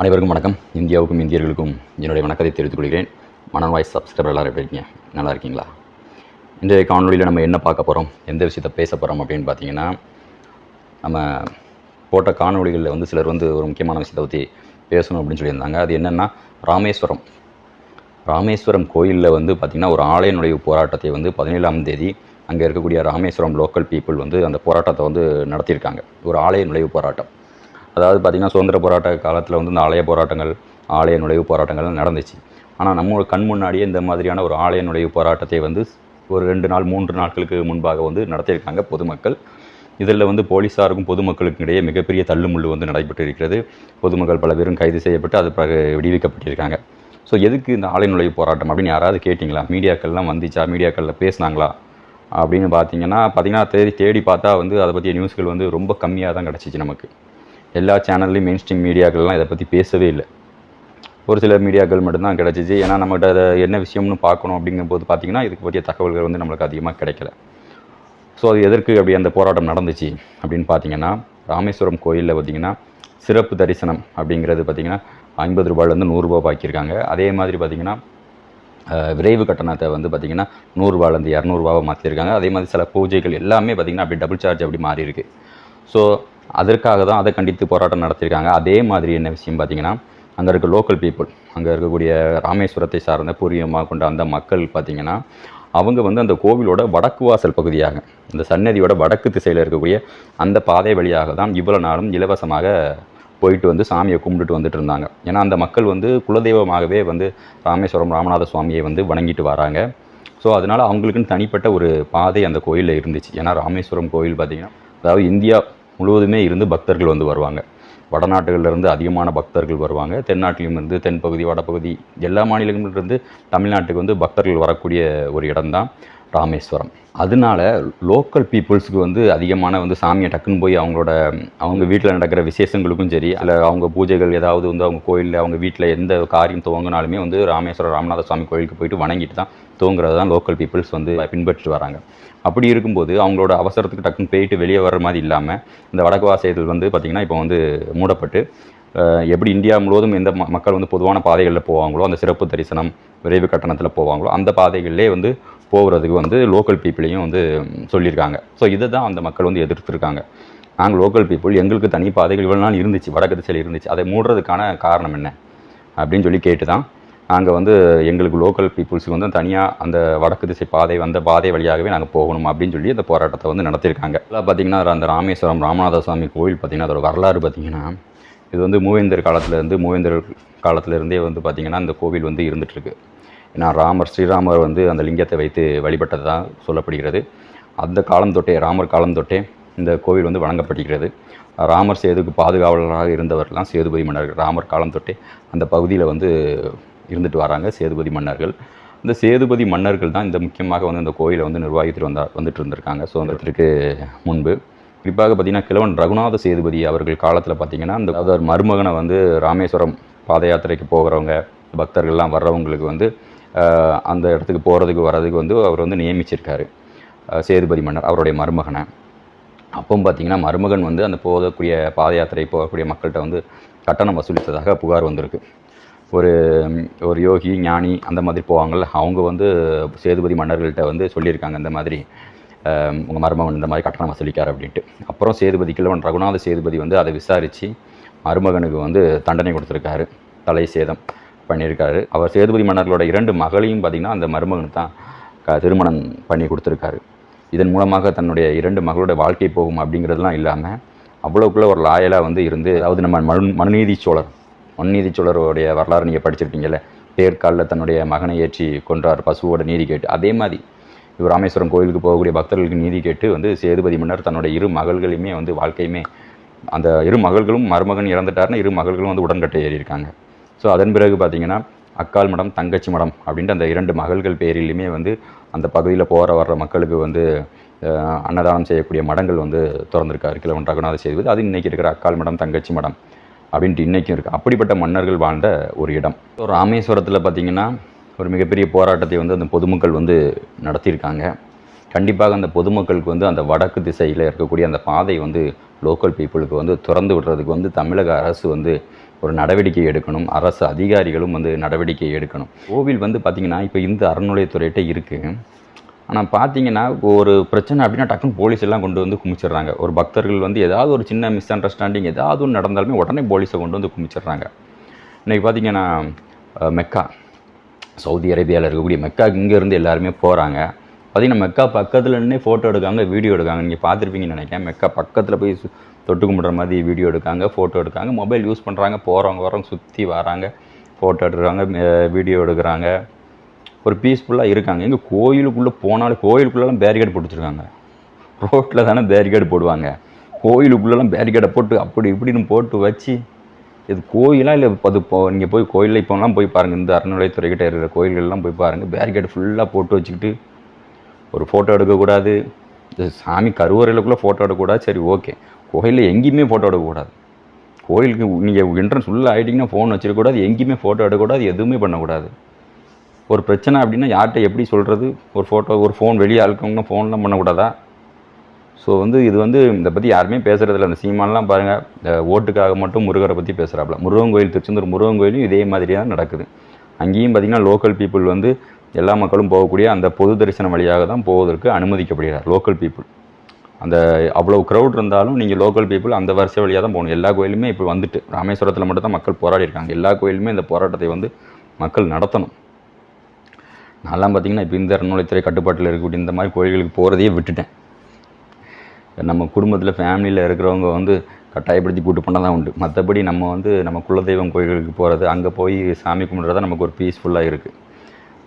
அனைவருக்கும் வணக்கம். இந்தியாவுக்கும் இந்தியர்களுக்கும் என்னுடைய வணக்கத்தை தெரிவித்துக் கொள்கிறேன். மனன் வாய்ஸ் சப்ஸ்கிரைபர் எல்லாரும் எப்படி இருக்கீங்க? நல்லா இருக்கீங்களா? இன்றைய காணொலியில் நம்ம என்ன பார்க்க போகிறோம் எந்த விஷயத்தை பேச போகிறோம் அப்படின்னு பார்த்தீங்கன்னா நம்ம போட்ட காணொளிகளில் வந்து சிலர் வந்து ஒரு முக்கியமான விஷயத்தை பற்றி பேசணும் அப்படின்னு சொல்லியிருந்தாங்க. அது என்னென்னா ராமேஸ்வரம். ராமேஸ்வரம் கோயிலில் வந்து பார்த்திங்கன்னா ஒரு ஆலய நுழைவு போராட்டத்தை வந்து பதினேழாம் தேதி அங்கே இருக்கக்கூடிய ராமேஸ்வரம் லோக்கல் பீப்புள் வந்து அந்த போராட்டத்தை வந்து நடத்தியிருக்காங்க. ஒரு ஆலய நுழைவு போராட்டம். அதாவது பார்த்திங்கன்னா சுதந்திர போராட்ட காலத்தில் வந்து இந்த ஆலய போராட்டங்கள் ஆலய நுழைவு போராட்டங்கள் நடந்துச்சு. ஆனால் நம்ம கண் முன்னாடியே இந்த மாதிரியான ஒரு ஆலய நுழைவு போராட்டத்தை வந்து ஒரு ரெண்டு நாள் மூன்று நாட்களுக்கு முன்பாக வந்து நடத்தியிருக்காங்க பொதுமக்கள். இதில் வந்து போலீஸாருக்கும் பொதுமக்களுக்கும் இடையே மிகப்பெரிய தள்ளுமுள்ளு வந்து நடைபெற்று இருக்கிறது பொதுமக்கள் பல பேரும் கைது செய்யப்பட்டு அது பிறகு விடுவிக்கப்பட்டிருக்காங்க. ஸோ எதுக்கு இந்த ஆலை நுழைவு போராட்டம் அப்படின்னு யாராவது கேட்டிங்களா? மீடியாக்கள்லாம் வந்துச்சா? மீடியாக்களில் பேசுனாங்களா? அப்படின்னு பார்த்தீங்கன்னா பார்த்தீங்கன்னா தேடி தேடி பார்த்தா வந்து அதை பற்றிய நியூஸ்கள் வந்து ரொம்ப கம்மியாக தான் கிடச்சிச்சு நமக்கு. எல்லா சேனல்லையும் மெயின் ஸ்ட்ரீம் மீடியாக்கள்லாம் இதை பற்றி பேசவே இல்லை. ஒரு சில மீடியாக்கள் மட்டும்தான் கிடச்சிச்சு. ஏன்னா நம்மகிட்ட அதை என்ன விஷயம்னு பார்க்கணும் அப்படிங்கும்போது பார்த்திங்கன்னா இதுக்கு பற்றிய தகவல்கள் வந்து நம்மளுக்கு அதிகமாக கிடைக்கல. ஸோ அது எதற்கு அப்படி அந்த போராட்டம் நடந்துச்சு அப்படின்னு பார்த்தீங்கன்னா ராமேஸ்வரம் கோயிலில் பார்த்தீங்கன்னா சிறப்பு தரிசனம் அப்படிங்கிறது பார்த்தீங்கன்னா ஐம்பது ரூபாயிலேருந்து நூறுரூவா பாக்கியிருக்காங்க. அதே மாதிரி பார்த்தீங்கன்னா விரைவு கட்டணத்தை வந்து பார்த்திங்கன்னா நூறுரூவாலேருந்து இரநூறுபாவை மாற்றிருக்காங்க அதே மாதிரி சில பூஜைகள் எல்லாமே பார்த்திங்கன்னா அப்படி டபுள் சார்ஜ் அப்படி மாறி இருக்குது ஸோ அதற்காக தான் அதை கண்டித்து போராட்டம் நடத்தியிருக்காங்க. அதே மாதிரி என்ன விஷயம் பார்த்தீங்கன்னா அங்கே இருக்க லோக்கல் பீப்புள் அங்கே இருக்கக்கூடிய ராமேஸ்வரத்தை சார்ந்த பூர்வீகமாக கொண்ட அந்த மக்கள் பார்த்திங்கன்னா அவங்க வந்து அந்த கோவிலோட வடக்கு வாசல் பகுதியாக இந்த சன்னதியோட வடக்கு திசையில் இருக்கக்கூடிய அந்த பாதை வழியாக தான் இவ்வளோ நாளும் இலவசமாக போயிட்டு வந்து சாமியை கும்பிட்டுட்டு வந்துட்டு இருந்தாங்க. ஏன்னா அந்த மக்கள் வந்து குலதெய்வமாகவே வந்து ராமேஸ்வரம் ராமநாத சுவாமியை வந்து வணங்கிட்டு வராங்க. ஸோ அதனால் அவங்களுக்குன்னு தனிப்பட்ட ஒரு பாதை அந்த கோயிலில் இருந்துச்சு. ஏன்னா ராமேஸ்வரம் கோயில் பார்த்திங்கன்னா அதாவது இந்தியா முழுவதுமே இருந்து பக்தர்கள் வந்து வருவாங்க. வடநாட்டுகள்ல இருந்து அதிகமான பக்தர்கள் வருவாங்க. தென்னாட்டிலும் இருந்து தென்பகுதி வடபகுதி எல்லா மாநிலங்களிலிருந்து தமிழ்நாட்டுக்கு வந்து பக்தர்கள் வரக்கூடிய ஒரு இடம்தான். ராமேஸ்வரம். அதனால லோக்கல் பீப்புள்ஸுக்கு வந்து அதிகமான வந்து சாமியை டக்குன்னு போய் அவங்களோட அவங்க வீட்டில் நடக்கிற விசேஷங்களுக்கும் சரி இல்லை அவங்க பூஜைகள் ஏதாவது வந்து அவங்க கோயிலில் அவங்க வீட்டில் எந்த காரியம் துவங்கினாலுமே வந்து ராமேஸ்வரம் ராமநாத சுவாமி கோயிலுக்கு போயிட்டு வணங்கிட்டு தான் துவங்குறது தான் லோக்கல் பீப்புள்ஸ் வந்து பின்பற்றி வராங்க. அப்படி இருக்கும்போது அவங்களோட அவசரத்துக்கு டக்குன்னு போயிட்டு வெளியே வர்ற மாதிரி இல்லாமல் இந்த வடக்கு வாசைகள் வந்து பார்த்திங்கன்னா இப்போ வந்து மூடப்பட்டு எப்படி இந்தியா முழுவதும் எந்த மக்கள் வந்து பொதுவான பாதைகளில் போவாங்களோ அந்த சிறப்பு தரிசனம் விரைவு கட்டணத்தில் போவாங்களோ அந்த பாதைகளிலே வந்து போகிறதுக்கு வந்து லோக்கல் பீப்புளையும் வந்து சொல்லியிருக்காங்க. ஸோ இதை தான் அந்த மக்கள் வந்து எதிர்த்துருக்காங்க. நாங்கள் லோக்கல் பீப்புள் எங்களுக்கு தனி பாதைகள் இவ்வளோ நாள் இருந்துச்சு வடக்கு திசையில் இருந்துச்சு. அதை மூடுறதுக்கான காரணம் என்ன? அப்படின்னு சொல்லி கேட்டு தான் நாங்கள் வந்து எங்களுக்கு லோக்கல் பீப்புள்ஸுக்கு வந்து தனியாக அந்த வடக்கு திசை பாதை வந்த பாதை வழியாகவே நாங்கள் போகணும் அப்படின்னு சொல்லி அந்த போராட்டத்தை வந்து நடத்தியிருக்காங்க. அதில் பார்த்தீங்கன்னா அந்த ராமேஸ்வரம் ராமநாத சுவாமி கோவில் பார்த்தீங்கன்னா அதோட வரலாறு பார்த்தீங்கன்னா இது வந்து மூவேந்தர் காலத்துலேருந்து மூவேந்தர் காலத்திலேருந்தே வந்து பார்த்திங்கன்னா அந்த கோவில் வந்து இருந்துகிட்ருக்கு ஏன்னா ராமர் ஸ்ரீராமர் வந்து அந்த லிங்கத்தை வைத்து வழிபட்டது தான் சொல்லப்படுகிறது. அந்த காலம் தொட்டே ராமர் காலம் தொட்டே இந்த கோவில் வந்து வழங்கப்படுகிறது ராமர் சேதுக்கு பாதுகாவலராக இருந்தவர்கள்லாம் சேதுபதி மன்னர்கள் ராமர் காலம் தொட்டே அந்த பகுதியில் வந்து இருந்துட்டு வராங்க சேதுபதி மன்னர்கள். இந்த சேதுபதி மன்னர்கள் தான் இந்த முக்கியமாக வந்து இந்த கோயிலை வந்து நிர்வாகித்துட்டு வந்தா வந்துட்டு இருந்திருக்காங்க. சுதந்திரத்திற்கு முன்பு. குறிப்பாக பார்த்தீங்கன்னா கிழவன் ரகுநாத சேதுபதி அவர்கள் காலத்தில் பார்த்திங்கன்னா அந்த அதாவது அவர் மருமகனை வந்து ராமேஸ்வரம் பாத யாத்திரைக்கு போகிறவங்க பக்தர்கள்லாம் வர்றவங்களுக்கு வந்து அந்த இடத்துக்கு போகிறதுக்கு வர்றதுக்கு வந்து அவர் வந்து நியமிச்சிருக்காரு. சேதுபதி மன்னர் அவருடைய மருமகனை. அப்போ பார்த்தீங்கன்னா மருமகன் வந்து அந்த போகக்கூடிய பாத யாத்திரை போகக்கூடிய மக்கள்கிட்ட வந்து கட்டணம் வசூலித்ததாக புகார் வந்திருக்கு. ஒரு ஒரு யோகி ஞானி அந்த மாதிரி போவாங்கள்ல அவங்க வந்து சேதுபதி மன்னர்கள்ட்ட வந்து சொல்லியிருக்காங்க இந்த மாதிரி உங்கள் மருமகன் இந்த மாதிரி கட்டணம் வசூலிக்கார் அப்படின்ட்டு. அப்புறம் சேதுபதி கிழவன் ரகுநாத சேதுபதி வந்து அதை விசாரித்து மருமகனுக்கு வந்து தண்டனை கொடுத்துருக்காரு. தலை சேதம். பண்ணியிருக்காரு. அவர் சேதுபதி மன்னர்களோட இரண்டு மகளையும் பார்த்திங்கன்னா அந்த மருமகனுக்கு தான் க திருமணம் பண்ணி கொடுத்துருக்காரு. இதன் மூலமாக தன்னுடைய இரண்டு மகளோட வாழ்க்கை போகும் அப்படிங்கிறதுலாம் இல்லாமல் அவ்வளோக்குள்ளே ஒரு லாயலாக வந்து இருந்து அதாவது நம்ம மனு மனுநீதி சோழர் மனுநீதி சோழருடைய வரலாறு நீங்கள் படிச்சிருப்பீங்கல்ல பேர்காலில் தன்னுடைய மகனை ஏற்றி கொன்றார் பசுவோட நீதி கேட்டு. அதே மாதிரி இவர் ராமேஸ்வரம் கோயிலுக்கு போகக்கூடிய பக்தர்களுக்கு நீதி கேட்டு வந்து சேதுபதி மன்னர் தன்னுடைய இரு மகள்களையுமே வந்து வாழ்க்கையுமே அந்த இரு மகள்களும் மருமகன் இறந்துட்டார்னு இரு மகள்களும் வந்து உடன்கட்டை ஏறியிருக்காங்க. ஸோ அதன் பிறகு பார்த்தீங்கன்னா அக்கால் மடம் தங்கச்சி மடம் அப்படின்ட்டு அந்த இரண்டு மகள்கள் பேரிலுமே வந்து அந்த பகுதியில் போகிற வர்ற மக்களுக்கு வந்து அன்னதானம் செய்யக்கூடிய மடங்கள் வந்து திறந்திருக்காரு. கிழவன் ரகுநாத செய்வது அது இன்றைக்கி இருக்கிற அக்கால் மடம் தங்கச்சி மடம் அப்படின்ட்டு இன்றைக்கும் இருக்குது அப்படிப்பட்ட மன்னர்கள் வாழ்ந்த ஒரு இடம். ஸோ ராமேஸ்வரத்தில் பார்த்திங்கன்னா ஒரு மிகப்பெரிய போராட்டத்தை வந்து அந்த பொதுமக்கள் வந்து நடத்தியிருக்காங்க. கண்டிப்பாக அந்த பொதுமக்களுக்கு வந்து அந்த வடக்கு திசையில் இருக்கக்கூடிய அந்த பாதை வந்து லோக்கல் பீப்புளுக்கு வந்து திறந்து விடுறதுக்கு வந்து தமிழக அரசு வந்து ஒரு நடவடிக்கை எடுக்கணும். அரசு அதிகாரிகளும் வந்து நடவடிக்கை எடுக்கணும். கோவில் வந்து பார்த்திங்கன்னா இப்போ இந்த அறநிலையத்துறையிட்ட இருக்குது ஆனால் பார்த்தீங்கன்னா ஒரு பிரச்சனை அப்படின்னா டக்குன்னு போலீஸ் எல்லாம் கொண்டு வந்து குமிச்சிடுறாங்க. ஒரு பக்தர்கள் வந்து ஏதாவது ஒரு சின்ன மிஸ் அண்டர்ஸ்டாண்டிங் ஏதாவது ஒன்று நடந்தாலுமே உடனே போலீஸை கொண்டு வந்து குமிச்சிடுறாங்க. இன்றைக்கி பார்த்தீங்கன்னா மெக்கா. சவுதி அரேபியாவில் இருக்கக்கூடிய மெக்கா இங்கேருந்து எல்லாருமே போகிறாங்க பார்த்தீங்கன்னா மெக்கா பக்கத்தில் ஃபோட்டோ எடுக்காங்க வீடியோ எடுக்காங்க. நீங்கள் பார்த்துருப்பீங்கன்னு நினைக்கிறேன். மெக்கா பக்கத்தில் போய் சு- தொட்டு கும்பிட்ற மாதிரி வீடியோ எடுக்காங்க ஃபோட்டோ எடுக்காங்க. மொபைல் யூஸ் பண்ணுறாங்க போகிறவங்க வரவங்க சுற்றி வராங்க ஃபோட்டோ எடுக்கிறாங்க வீடியோ எடுக்கிறாங்க. ஒரு பீஸ்ஃபுல்லாக இருக்காங்க. எங்கே கோயிலுக்குள்ளே போனாலும் கோயிலுக்குள்ளெல்லாம் பேரிகேட் போட்டு ரோட்டில் தானே பேரிகேட் போடுவாங்க. கோயிலுக்குள்ளெல்லாம் பேரிகேடை போட்டு அப்படி இப்படின்னு போட்டு வச்சு இது கோயிலாக இல்லை அது இப்போ நீங்கள் போய் கோயிலில் இப்போலாம் போய் பாருங்கள் இந்த அறநிலையத்துறைக்கிட்ட இருக்கிற கோயில்கள்லாம் போய் பாருங்கள் பேரிகேட் ஃபுல்லாக போட்டு வச்சுக்கிட்டு ஒரு ஃபோட்டோ எடுக்கக்கூடாது. சாமி சாமி கருவறையிலுக்குள்ளே ஃபோட்டோ எடுக்கக்கூடாது. சரி ஓகே கோயிலில் எங்கேயுமே ஃபோட்டோ எடுக்கக்கூடாது. கோயிலுக்கு நீங்கள் என்ட்ரன்ஸ் உள்ளே ஆகிட்டிங்கன்னா ஃபோன் வச்சிருக்கக்கூடாது எங்கேயுமே ஃபோட்டோ எடுக்கக்கூடாது எதுவுமே பண்ணக்கூடாது. ஒரு பிரச்சனை அப்படின்னா யார்கிட்ட எப்படி சொல்கிறது ஒரு ஃபோட்டோ ஒரு ஃபோன் வெளியே இருக்கவங்கன்னா ஃபோன்லாம் பண்ணக்கூடாதா? ஸோ வந்து இது வந்து இதை பற்றி யாருமே பேசுகிறதில்ல அந்த சீமான்லாம் பாருங்கள் இந்த ஓட்டுக்காக மட்டும் முருகரை பற்றி பேசுகிறாப்புல முருகன் கோயில் திருச்செந்தூர் முருகன் கோயிலும் இதே மாதிரி தான் நடக்குது. அங்கேயும் பார்த்திங்கன்னா லோக்கல் பீப்புள் வந்து எல்லா மக்களும் போகக்கூடிய அந்த பொது தரிசனம் வழியாக தான் போவதற்கு அனுமதிக்கப்படுகிறார் லோக்கல் பீப்புள் அந்த அவ்வளோ க்ரௌட் இருந்தாலும் நீங்கள் லோக்கல் பீப்புள் அந்த வரிசை வழியாக தான் போகணும். எல்லா கோயிலுமே இப்போ வந்துட்டு ராமேஸ்வரத்தில் மட்டும் தான் மக்கள் போராடி இருக்காங்க. எல்லா கோயிலுமே இந்த போராட்டத்தை வந்து மக்கள் நடத்தணும். நான்லாம் பார்த்தீங்கன்னா இப்போ இந்த அறநிலைத்துறை கட்டுப்பாட்டில் இருக்கக்கூடிய இந்த மாதிரி கோயில்களுக்கு போகிறதையே விட்டுட்டேன். நம்ம குடும்பத்தில் ஃபேமிலியில் இருக்கிறவங்க வந்து கட்டாயப்படுத்தி கூட்டு பண்ண தான் உண்டு. மற்றபடி நம்ம வந்து நம்ம குலதெய்வம் கோயில்களுக்கு போகிறது அங்கே போய் சாமி கும்பிட்றது நமக்கு ஒரு பீஸ்ஃபுல்லாக இருக்குது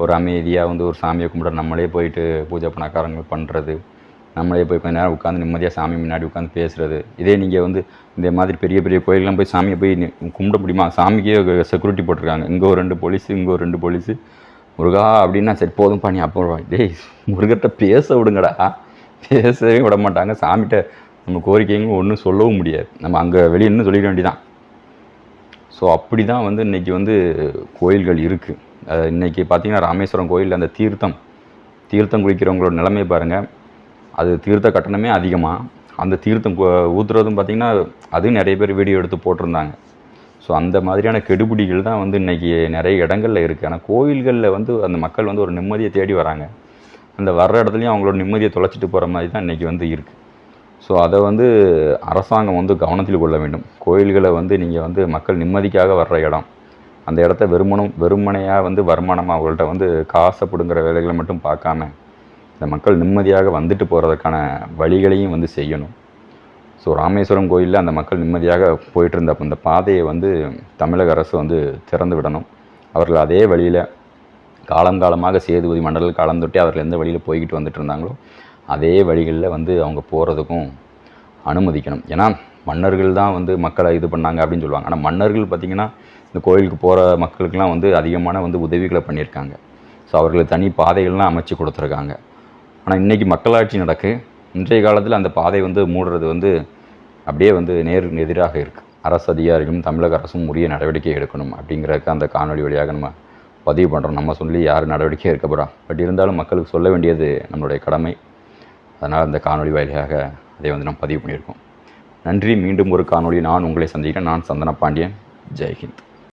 ஒரு அமைதியாக வந்து ஒரு சாமியை கும்பிட்ற நம்மளே போயிட்டு பூஜை பணக்காரங்கள் பண்ணுறது நம்மளே போய் கொஞ்ச நேரம் உட்காந்து நிம்மதியாக சாமி முன்னாடி உட்காந்து பேசுகிறது இதே நீங்கள் வந்து இந்த மாதிரி பெரிய பெரிய கோயிலெலாம் போய் சாமியை போய் கும்பிட முடியுமா? சாமிக்கே செக்யூரிட்டி போட்டிருக்காங்க. இங்கே ஒரு ரெண்டு போலீஸு இங்கே ஒரு ரெண்டு போலீஸு முருகா அப்படின்னா சரி போதும் பண்ணி அப்புறம் டேய் முருகர்கிட்ட பேச விடுங்கடா. பேசவே விட மாட்டாங்க. சாமிகிட்ட நம்ம கோரிக்கைங்களும் ஒன்றும் சொல்லவும் முடியாது. நம்ம அங்கே வெளியே இன்னும் சொல்லிட வேண்டியதான் ஸோ அப்படி தான் வந்து இன்றைக்கி வந்து கோயில்கள் இருக்குது இன்றைக்கி பார்த்தீங்கன்னா ராமேஸ்வரம் கோயிலில் அந்த தீர்த்தம் தீர்த்தம் குளிக்கிறவங்களோட நிலைமையை பாருங்கள் அது தீர்த்த கட்டணமே அதிகமாக அந்த தீர்த்தம் ஊற்றுறதும் ஊத்துறதும் பார்த்திங்கன்னா அதுவும் நிறைய பேர் வீடியோ எடுத்து போட்டிருந்தாங்க. ஸோ அந்த மாதிரியான கெடுபிடிகள் தான் வந்து இன்றைக்கி நிறைய இடங்களில் இருக்குது ஆனால் கோயில்களில் வந்து அந்த மக்கள் வந்து ஒரு நிம்மதியை தேடி வராங்க. அந்த வர்ற இடத்துலையும் அவங்களோட நிம்மதியை தொலைச்சிட்டு போகிற மாதிரி தான் இன்றைக்கி வந்து இருக்குது ஸோ அதை வந்து அரசாங்கம் வந்து கவனத்தில் கொள்ள வேண்டும். கோயில்களை வந்து நீங்கள் வந்து மக்கள் நிம்மதிக்காக வர்ற இடம். அந்த இடத்த வெறுமனும் வெறுமனையாக வந்து வருமானமாக அவங்கள்ட்ட வந்து காசை பிடுங்குற வேலைகளை மட்டும் பார்க்காம இந்த மக்கள் நிம்மதியாக வந்துட்டு போகிறதுக்கான வழிகளையும் வந்து செய்யணும். ஸோ ராமேஸ்வரம் கோயிலில் அந்த மக்கள் நிம்மதியாக போயிட்டு இருந்த அந்த இந்த பாதையை வந்து தமிழக அரசு வந்து திறந்து விடணும். அவர்கள் அதே வழியில் காலங்காலமாக சேதுபதி மண்டலில் காலம் அவர்கள் எந்த வழியில் போய்கிட்டு வந்துட்டு இருந்தாங்களோ அதே வழிகளில் வந்து அவங்க போகிறதுக்கும் அனுமதிக்கணும். ஏன்னா மன்னர்கள் தான் வந்து மக்களை இது பண்ணாங்க அப்படின்னு சொல்லுவாங்க. ஆனால் மன்னர்கள் பார்த்திங்கன்னா இந்த கோயிலுக்கு போகிற மக்களுக்கெல்லாம் வந்து அதிகமான வந்து உதவிகளை பண்ணியிருக்காங்க. ஸோ அவர்களுக்கு தனி பாதைகள்லாம் அமைச்சு கொடுத்துருக்காங்க. ஆனால் இன்றைக்கி மக்களாட்சி நடக்கு. இன்றைய காலத்தில் அந்த பாதை வந்து மூடுறது வந்து அப்படியே வந்து நேருக்கு எதிராக இருக்குது அரசு அதிகாரிகளும் தமிழக அரசும் உரிய நடவடிக்கை எடுக்கணும் அப்படிங்கிறதுக்கு அந்த காணொலி வழியாக நம்ம பதிவு பண்ணுறோம் நம்ம சொல்லி யார் நடவடிக்கை எடுக்க போகிறோம் பட் இருந்தாலும் மக்களுக்கு சொல்ல வேண்டியது நம்மளுடைய கடமை. அதனால் அந்த காணொளி வாயிலாக அதை வந்து நம்ம பதிவு பண்ணியிருக்கோம். நன்றி. மீண்டும் ஒரு காணொலி நான் உங்களை சந்திக்கிறேன். நான் சந்தன பாண்டியன். ஜெய்ஹிந்த்.